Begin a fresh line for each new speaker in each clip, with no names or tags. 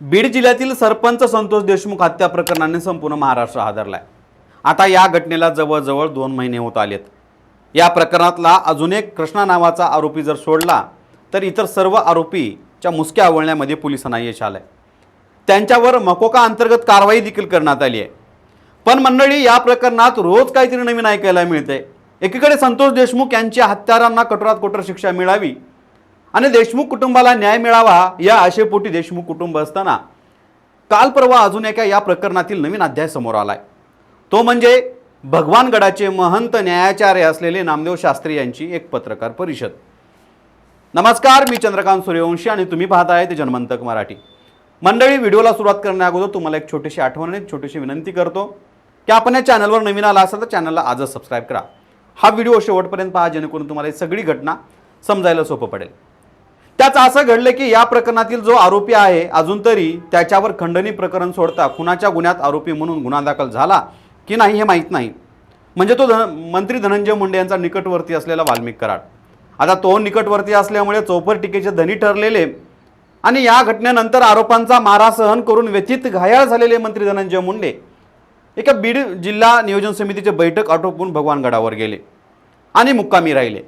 बीड जिल्ह्यातील सरपंच संतोष देशमुख हत्या प्रकरणाने संपूर्ण महाराष्ट्र हादरलाय. आता या घटनेला जवळजवळ दोन महिने होत आलेत. या प्रकरणातला अजून एक कृष्णा नावाचा आरोपी जर सोडला तर इतर सर्व आरोपीच्या मुसक्या आवळण्यामध्ये पोलिसांना यश आलं आहे त्यांच्यावर मकोका अंतर्गत कारवाई देखील करण्यात आली आहे. पण मंडळी या प्रकरणात रोज काहीतरी नवीन ऐकायला मिळते एकीकडे संतोष देशमुख यांच्या हत्यारांना कठोरात कठोर शिक्षा मिळावी आणि देशमुख कुटुंबाला न्याय मिळावा या आशेपोटी देशमुख कुटुंब असताना काल परवा अजून एका या प्रकरणातील नवीन अध्याय समोर आलाय. तो म्हणजे भगवानगडाचे महंत न्यायाचार्य असलेले नामदेव शास्त्री यांची एक पत्रकार परिषद. नमस्कार मी चंद्रकांत सूर्यवंशी आणि तुम्ही पाहत आहे ते जनमंतक मराठी. मंडळी व्हिडिओला सुरुवात करण्याअगोदर तुम्हाला एक छोटीशी आठवण आणि एक छोटीशी विनंती करतो की आपण या चॅनलवर नवीन आला असाल तर चॅनलला आजच सबस्क्राईब करा. हा व्हिडिओ शेवटपर्यंत पहा जेणेकरून तुम्हाला ही सगळी घटना समजायला सोपं पडेल. त्याच असं घडलं की या प्रकरणातील जो आरोपी आहे अजून तरी त्याच्यावर खंडणी प्रकरण सोडता खुनाच्या गुन्ह्यात आरोपी म्हणून गुन्हा दाखल झाला की नाही हे माहीत नाही. म्हणजे तो धन मंत्री धनंजय मुंडे यांचा निकटवर्ती असलेला वाल्मिक कराड. आता तो निकटवर्ती असल्यामुळे चौपर टीकेचे धनी ठरलेले आणि या घटनेनंतर आरोपांचा मारा सहन करून व्यथित घायाळ झालेले मंत्री धनंजय मुंडे एका बीड जिल्हा नियोजन समितीचे बैठक आटोपून भगवानगडावर गेले आणि मुक्कामी राहिले.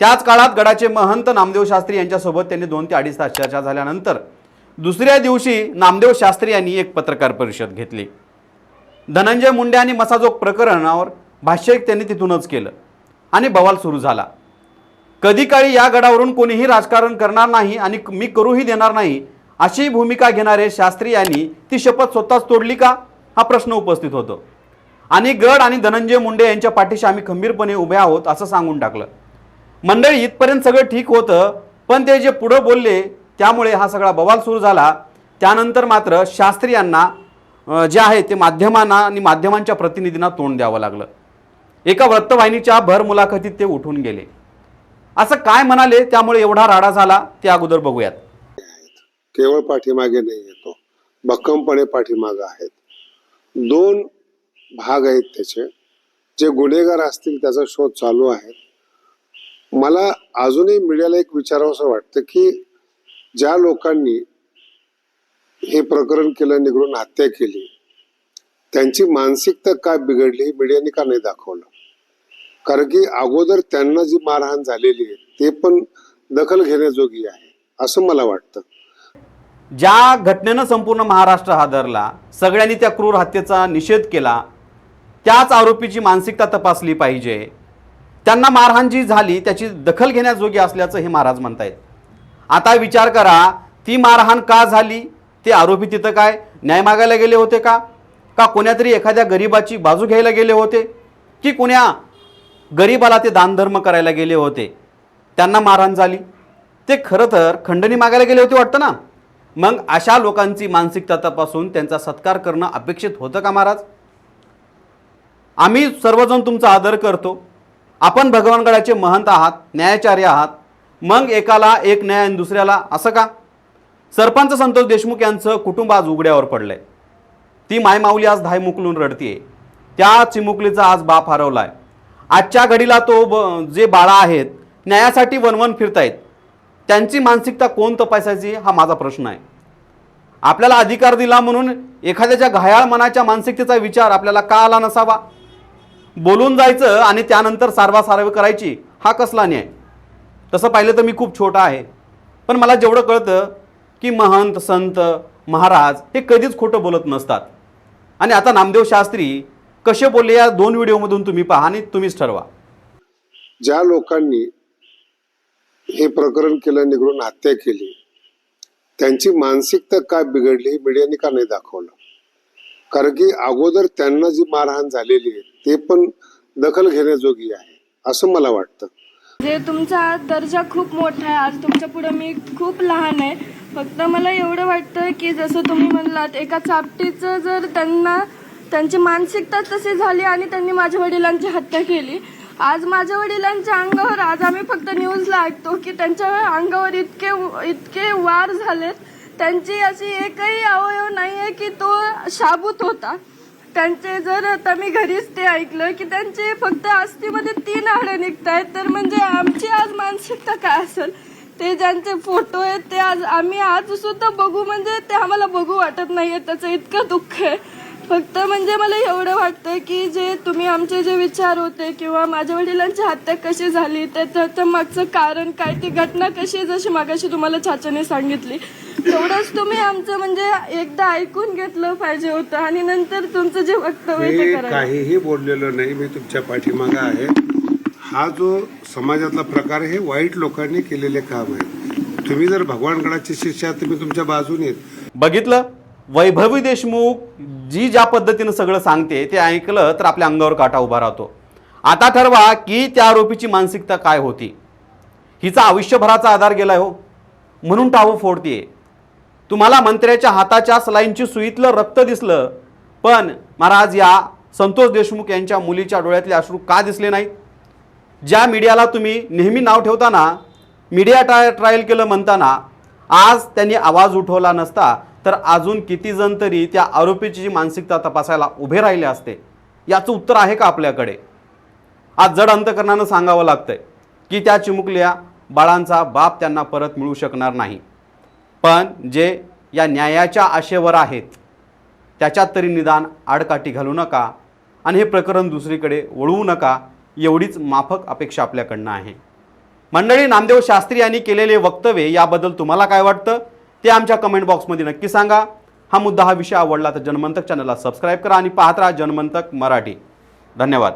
त्याच काळात गडाचे महंत नामदेव शास्त्री यांच्यासोबत त्यांनी दोन ते अडीच तास चर्चा झाल्यानंतर दुसऱ्या दिवशी नामदेव शास्त्री यांनी एक पत्रकार परिषद घेतली. धनंजय मुंडे आणि मसाजोग प्रकरणावर भाष्य त्यांनी तिथूनच केलं आणि बवाल सुरू झाला. कधी काळी या गडावरून कोणीही राजकारण करणार नाही आणि मी करूही देणार नाही अशी भूमिका घेणारे शास्त्री यांनी ती शपथ स्वतःच तोडली का? हा प्रश्न उपस्थित होतो. आणि गड आणि धनंजय मुंडे यांच्या पाठीशी आम्ही खंबीरपणे उभे आहोत असं सांगून टाकलं. मंडळी इथपर्यंत सगळं ठीक होतं पण ते जे पुढं बोलले त्यामुळे हा सगळा बवाल सुरू झाला. त्यानंतर मात्र शास्त्री यांना जे आहे ते माध्यमांना आणि माध्यमांच्या प्रतिनिधींना तोंड द्यावं लागलं. एका वृत्तवाहिनीच्या भर मुलाखतीत ते उठून गेले. असं काय म्हणाले त्यामुळे एवढा राडा झाला ते अगोदर बघूयात.
केवळ पाठीमागे नाही येतो भक्कमपणे पाठीमागे आहेत. दोन भाग आहेत त्याचे. जे गुन्हेगार असतील त्याचा शोध चालू आहे. मला अजूनही मीडियाला एक विचारावं असं वाटतं की ज्या लोकांनी हे प्रकरण केलं निघडून हत्या केली त्यांची मानसिकता काय बिघडली मीडियाने का नाही दाखवलं? कारण की अगोदर त्यांना जी मारहाण झालेली आहे ते पण दखल घेण्याजोगी आहे असं मला वाटतं.
ज्या घटनेनं संपूर्ण महाराष्ट्र हादरला सगळ्यांनी त्या क्रूर हत्येचा निषेध केला त्याच आरोपीची मानसिकता तपासली पाहिजे. त्यांना मारहाण जी झाली त्याची दखल घेण्याजोगी असल्याचं हे महाराज म्हणतायत. आता विचार करा ती मारहाण का झाली? ते आरोपी तिथं काय? न्याय मागायला गेले होते का? का कोण्यातरी एखाद्या गरीबाची बाजू घ्यायला गेले होते? की कोण्या गरीबाला ते दानधर्म करायला गेले होते? त्यांना मारहाण झाली. ते खरं तर खंडणी मागायला गेले होते वाटतं ना? मग अशा लोकांची मानसिकता तपासून त्यांचा सत्कार करणं अपेक्षित होतं का महाराज? आम्ही सर्वजण तुमचा आदर करतो. आपण भगवानगडाचे महंत आहात न्यायाचार्य आहात मग एकाला एक न्याय आणि दुसऱ्याला असं का? सरपंच संतोष देशमुख यांचं कुटुंब आज उघड्यावर पडलंय. ती मायमाऊली आज धाय मुकलून रडतीये. त्या चिमुकलीचा आज बाप हरवलाय. आजच्या घडीला तो ब जे बाळा आहेत न्यायासाठी वनवन फिरतायत. त्यांची मानसिकता कोण तपासायची हा माझा प्रश्न आहे. आपल्याला अधिकार दिला म्हणून एखाद्याच्या घायाळ मनाच्या मानसिकतेचा विचार आपल्याला का आला नसावा? बोलून जायचं आणि त्यानंतर सारवासारव करायची हा कसला न्याय? तसं पाहिलं तर मी खूप छोटा आहे. पण मला जेवढं कळतं की महंत संत महाराज हे कधीच खोटं बोलत नसतात. आणि आता नामदेव शास्त्री कसे बोलले या दोन व्हिडिओमधून तुम्ही पहा आणि तुम्हीच ठरवा.
ज्या लोकांनी हे प्रकरण केलं निघडून हत्या केली त्यांची मानसिकता काय बिघडली मीडियाने का नाही दाखवलं? कारण की अगोदर त्यांना जी मारहाण झालेली आहे ते पण दखल घेण्याजोगी आहे असं मला वाटतं.
जे तुमचा दर्जा खूप मोठा आहे आज तुमच्यापुढे मी खूप लहान आहे फक्त मला एवढं वाटतं की जसं तुम्ही म्हणलात एका चापटीचं जर त्यांना त्यांची मानसिकता तशी झाली आणि त्यांनी माझ्या वडिलांची हत्या केली आज माझ्या वडिलांच्या अंगावर आज आम्ही फक्त न्यूजला ऐकतो की त्यांच्या अंगावर इतके इतके वार झालेत त्यांची अशी एकही अवयव नाही आहे की तो शाबूत होता. त्यांचे जर आता मी घरीच ते ऐकलं की त्यांचे फक्त अस्थिमध्ये तीन हाडं आहेत तर म्हणजे आमची आज मानसिकता काय असेल? ते ज्यांचे फोटो आहेत ते आज आम्ही आज सुद्धा बघू म्हणजे ते आम्हाला बघू वाटत नाहीये त्याचं इतकं दुःख आहे. फक्त म्हणजे मला एवढं वाटतं की जे तुम्ही आमचे जे विचार होते किंवा माझ्या वडिलांची हत्या कशी झाली त्या त्याचं मागचं कारण काय ती घटना कशी जशी मागाशी तुम्हाला चाचाने सांगितली तेवढंच तुम्ही आमचं म्हणजे एकदा ऐकून घेतलं पाहिजे होतं आणि नंतर तुमचं जे वक्तव्य ते
मी
करायला.
काहीही बोललेलो नाही मी तुमच्या पाठीमागे आहे. हा जो समाजातला प्रकार आहे हे वाईट लोकांनी केलेले काम आहे. तुम्ही जर भगवानगडाची शिष्या तुम्ही तुमच्या बाजूने आहेत.
बघितलं? वैभवी देशमुख जी ज्या पद्धतीनं सगळं सांगते ते ऐकलं तर आपल्या अंगावर काटा उभा राहतो. आता ठरवा की त्या आरोपीची मानसिकता काय होती. हिचा आयुष्यभराचा आधार गेलाय हो. म्हणून टावू फोडतीये. तुम्हाला मंत्र्याच्या हाताच्या सलाईनची सुईतलं रक्त दिसलं पण महाराज या संतोष देशमुख यांच्या मुलीच्या डोळ्यातले अश्रू का दिसले नाहीत? ज्या मीडियाला तुम्ही नेहमी नाव ठेवताना मीडिया ट्राय ट्रायल केलं म्हणताना आज त्यांनी आवाज उठवला नसता तर अजून किती जण तरी त्या आरोपीची जी मानसिकता तपासायला उभे राहिले असते याचं उत्तर आहे का आपल्याकडे? आज जड अंतकरणानं सांगावं लागतंय की त्या चिमुकल्या बाळांचा बाप त्यांना परत मिळू शकणार नाही. पण जे या न्यायाच्या आशेवर आहेत त्याच्यात तरी निदान आडकाठी घालू नका आणि हे प्रकरण दुसरीकडे वळवू नका एवढीच माफक अपेक्षा आपल्याकडनं आहे. मंडळी नामदेव शास्त्री यांनी केलेले वक्तव्य याबद्दल तुम्हाला काय वाटतं? ते आमच्या कमेंट बॉक्समध्ये नक्की सांगा. हा मुद्दा हा विषय आवडला तर जनमंतक चॅनलला सबस्क्राईब करा आणि पाहत राहा जनमंतक मराठी. धन्यवाद.